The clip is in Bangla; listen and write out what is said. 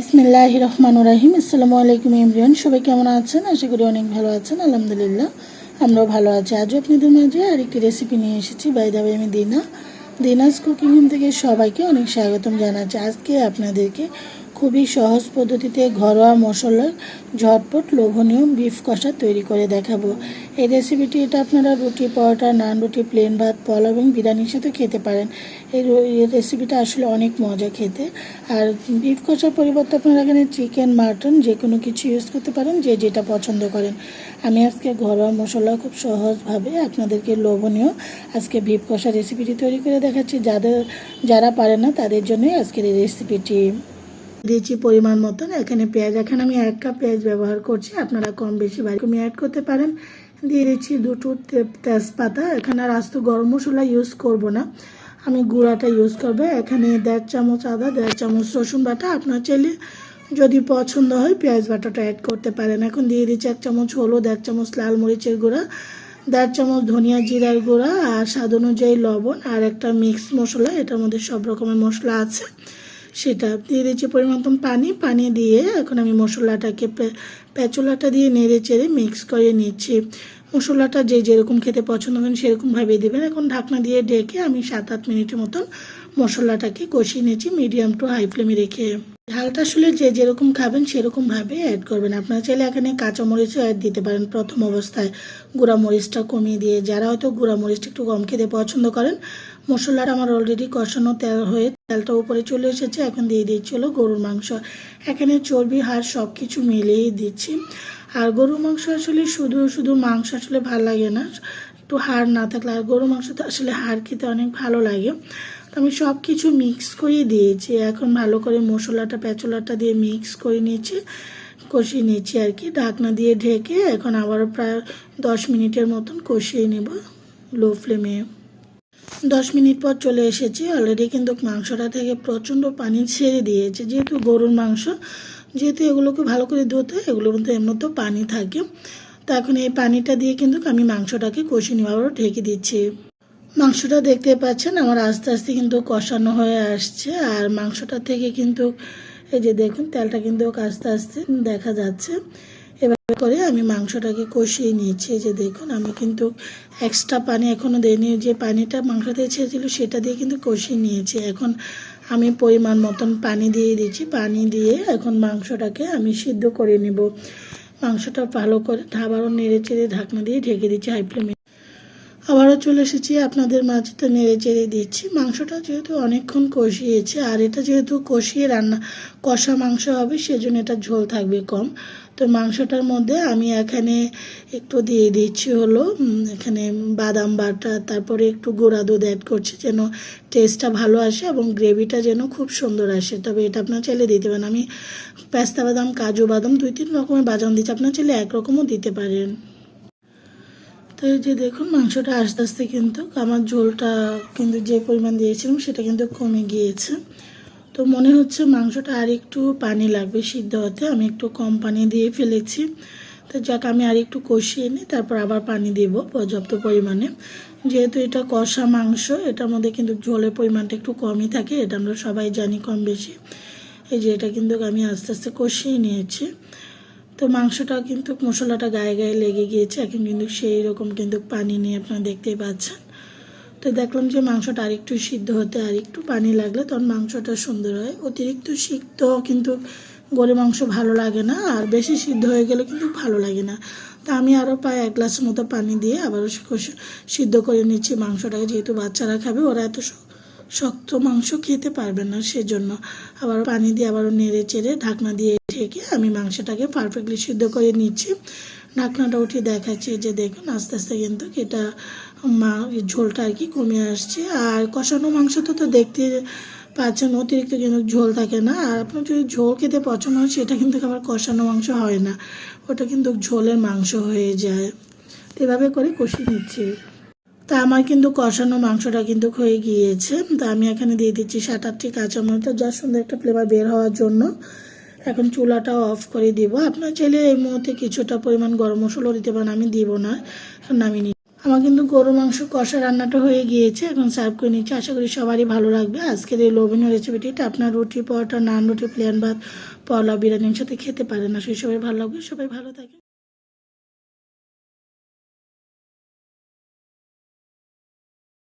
বিসমিল্লাহ রহমান রাহিম। আসসালামু আলাইকুম ইমরান সবাই কেমন আছেন? আশা করি অনেক ভালো আছেন, আলহামদুলিল্লাহ। আমরাও ভালো আছি। আজও আপনাদের মাঝে আরেকটি রেসিপি নিয়ে এসেছি বাই দাবাই আমি দিনা। দিনাজ কুকিং হোম থেকে সবাইকে অনেক স্বাগতম জানাচ্ছি। আজকে আপনাদেরকে খুবই সহজ পদ্ধতিতে ঘরোয়া মশলার ঝটপট লোভনীয় বিফ কষা তৈরি করে দেখাবো। এই রেসিপিটি এটা আপনারা রুটি, পরোটা, নান, রুটি প্লেন ভাত, পোলাও এবং বিরিয়ানির সাথে খেতে পারেন। এই রেসিপিটা আসলে অনেক মজা খেতে। আর বিফ কষার পরিবর্তে আপনারা এখানে চিকেন মাটন যে কোনো কিছু ইউজ করতে পারেন, যে যেটা পছন্দ করেন। আমি আজকে ঘরোয়া মশলা খুব সহজভাবে আপনাদেরকে লোভনীয় আজকে বিফ কষা রেসিপিটি তৈরি করে দেখাচ্ছি। যাদের যারা পারে না, তাদের জন্যই আজকের এই রেসিপিটি দিয়েছি পরিমাণ মতন, এখানে পেঁয়াজ, এখানে আমি এক কাপ পেঁয়াজ ব্যবহার করছি, আপনারা কম বেশি বাড়ি কমিয়ে অ্যাড করতে পারেন। দিয়ে দিচ্ছি দুটো তেজপাতা, এখানে আর আস্ত গরম মশলা ইউজ করব না, আমি গুঁড়াটা ইউজ করব। এখানে দেড় চামচ আদা, দেড় চামচ রসুন বাটা, আপনার চাইলে যদি পছন্দ হয় পেঁয়াজ বাটাটা অ্যাড করতে পারেন। এখন দিয়ে দিচ্ছি এক চামচ হলুদ, এক চামচ লাল মরিচের গুঁড়া, দেড় চামচ ধনিয়া জিরার গুঁড়া, আর স্বাদ অনুযায়ী লবণ, আর একটা মিক্স মশলা, এটার মধ্যে সব রকমের মশলা আছে। সেটা দিয়ে দিচ্ছি পরিমাণ পানি পানি দিয়ে এখন আমি মশলাটাকে পেঁচলাটা দিয়ে নেড়ে চেড়ে মিক্স করে নিচ্ছি। মশলাটা যে যেরকম খেতে পছন্দ করেন সেরকমভাবে দেবেন। এখন ঢাকনা দিয়ে ঢেকে আমি সাত আট মিনিটের মতন মশলাটাকে কষিয়ে নিয়েছি মিডিয়াম টু হাই ফ্লেমে রেখে। ঝালটা আসলে যে যেরকম খাবেন সেরকমভাবে অ্যাড করবেন। আপনারা চাইলে এখানে কাঁচামরিচও অ্যাড দিতে পারেন প্রথম অবস্থায়। গুঁড়া মরিচটা কমিয়ে দিয়ে, যারা হয়তো গুঁড়া মরিচটা একটু কম খেতে পছন্দ করেন মশলাটা আমার অলরেডি কষানো তেল হয়ে তেলটা উপরে চলে এসেছে, এখন দিয়ে দিচ্ছি হলো গরুর মাংস। এখানে চর্বি, হাড় সব কিছু মিলিয়েই দিচ্ছি। আর গরুর মাংস আসলে শুধু শুধু মাংস আসলে ভালো লাগে না, একটু হাড় না থাকলে। আর গরুর মাংস তো আসলে হাড় খেতে অনেক ভালো লাগে। তো আমি সব কিছু মিক্স করে দিয়েছি। এখন ভালো করে মশলাটা, পেঁচলাটা দিয়ে মিক্স করে নিয়েছি কষিয়ে নিয়েছি আর কি। ঢাকনা দিয়ে ঢেকে এখন আবারও প্রায় দশ মিনিটের মতন কষিয়ে নেব লো ফ্লেমে দশ মিনিট পর চলে এসেছি। অলরেডি কিন্তু মাংসটা থেকে প্রচণ্ড পানি ছেড়ে দিয়েছে। যেহেতু গরুর মাংস, যেহেতু এগুলোকে ভালো করে ধুতে হয়, এগুলোর মধ্যে এমনিতেও পানি থাকে। তো এখন এই পানিটা দিয়ে কিন্তু আমি মাংসটাকে নেওয়া আবারও ঢেকে দিচ্ছি। মাংসটা দেখতে পাচ্ছেন, আমার আস্তে আস্তে কিন্তু কষানো হয়ে আসছে। আর মাংসটা থেকে কিন্তু, এই যে দেখুন, তেলটা কিন্তু আস্তে আস্তে দেখা যাচ্ছে। এভাবে করে আমি মাংসটাকে কষিয়ে নিয়েছি। যে দেখুন, আমি কিন্তু এক্সট্রা পানি এখনও দিইনি। যে পানিটা মাংস দিয়ে ছেড়েছিল সেটা দিয়ে কিন্তু কষিয়ে নিয়েছি। এখন আমি পরিমাণ মতন পানি দিয়ে দিচ্ছি। পানি দিয়ে এখন মাংসটাকে আমি সিদ্ধ করে নেব। মাংসটা ভালো করে আবারও নেড়ে চেড়ে ঢাকনা দিয়ে ঢেকে দিচ্ছি হাই ফ্লেমে আবারও চলে এসেছি আপনাদের মাঝেতে নেড়ে চেড়ে দিচ্ছি। মাংসটা যেহেতু অনেকক্ষণ কষিয়েছে, আর এটা যেহেতু কষিয়ে রান্না, কষা মাংস হবে, সেজন্য এটা ঝোল থাকবে কম। তো মাংসটার মধ্যে আমি এখানে একটু দিয়ে দিচ্ছি হলো এখানে বাদাম বাটা, তারপরে একটু গুঁড়া দুধ অ্যাড করছি যেন টেস্টটা ভালো আসে এবং গ্রেভিটা যেন খুব সুন্দর আসে। তবে এটা আপনার চাইলে দিতে পারেন। আমি পেস্তা বাদাম, কাজু বাদাম দুই তিন রকমের বাদাম দিচ্ছি। আপনার চাইলে একরকমও দিতে পারেন। তো এই যে দেখুন, মাংসটা আস্তে আস্তে কিন্তু আমার ঝোলটা কিন্তু যে পরিমাণ দিয়েছিলাম সেটা কিন্তু কমে গিয়েছে। তো মনে হচ্ছে মাংসটা আর একটু পানি লাগবে সিদ্ধ হতে। আমি একটু কম পানি দিয়ে ফেলেছি। তো যাক, আমি আর একটু কষিয়ে নিই, তারপর আবার পানি দেব পর্যাপ্ত পরিমাণে। যেহেতু এটা কষা মাংস, এটার মধ্যে কিন্তু ঝোলের পরিমাণটা একটু কমই থাকে, এটা আমরা সবাই জানি কম বেশি এই যে এটা কিন্তু আমি আস্তে আস্তে কষিয়ে নিয়েছি। তো মাংসটা কিন্তু মশলাটা গায়ে গায়ে লেগে গিয়েছে, এখন কিন্তু সেই রকম কিন্তু পানি নিয়ে আপনারা দেখতেই পাচ্ছেন। তো দেখলাম যে মাংসটা আরেকটু সিদ্ধ হতে আর একটু পানি লাগলে তখন মাংসটা সুন্দর হয়। অতিরিক্ত সিদ্ধ কিন্তু গরু মাংস ভালো লাগে না আর বেশি সিদ্ধ হয়ে গেলে কিন্তু ভালো লাগে না। তা আমি আরও প্রায় এক গ্লাস মতো পানি দিয়ে আবারও সিদ্ধ করে নিচ্ছি মাংসটাকে। যেহেতু বাচ্চারা খাবে, ওরা এত শক্ত মাংস খেতে পারবে না সেজন্য। আবার পানি দিয়ে আবারও নেড়ে চেড়ে ঢাকনা দিয়ে ঢেকে আমি মাংসটাকে পারফেক্টলি সিদ্ধ করে নিচ্ছি। ঢাকনাটা উঠিয়ে দেখাচ্ছি যে দেখুন, আস্তে আস্তে কিন্তু এটা, মা ঝোলটা আর কি কমে আসছে। আর কষানো মাংস তো তো দেখতে পাচ্ছেন, অতিরিক্ত কিন্তু ঝোল থাকে না। আর আপনার যদি ঝোল খেতে পছন্দ হয়, সেটা কিন্তু আবার কষানো মাংস হয় না। ওটা কিন্তু ঝোলের মাংস হয়ে যায়। তো এভাবে করে কষিয়ে নিচ্ছি। তা আমার কিন্তু কষানো মাংসটা কিন্তু হয়ে গিয়েছে। তা আমি এখানে দিয়ে দিচ্ছি সাত আটটি কাঁচামরিচ, যা সুন্দর একটা ফ্লেভার বের হওয়ার জন্য। এখন চুলাটা অফ করে দিব। আপনার চাইলে এই মুহূর্তে কিছুটা পরিমাণ গরম মশলাও দিতে পারেন, আমি দিব না নামিয়ে নিই আমার কিন্তু গরু মাংস কষা রান্নাটা হয়ে গিয়েছে, এখন সার্ভ করে নিচ্ছি। আশা করি সবারই ভালো লাগবে। আজকের এই লোভনীয় রেসিপিটি এটা আপনার রুটি, পরোটা, নান রুটি প্লেন ভাত, পোলাও, বিরিয়ানির সাথে খেতে পারেন। না সেই সবাই ভালো লাগবে। সবাই ভালো থাকে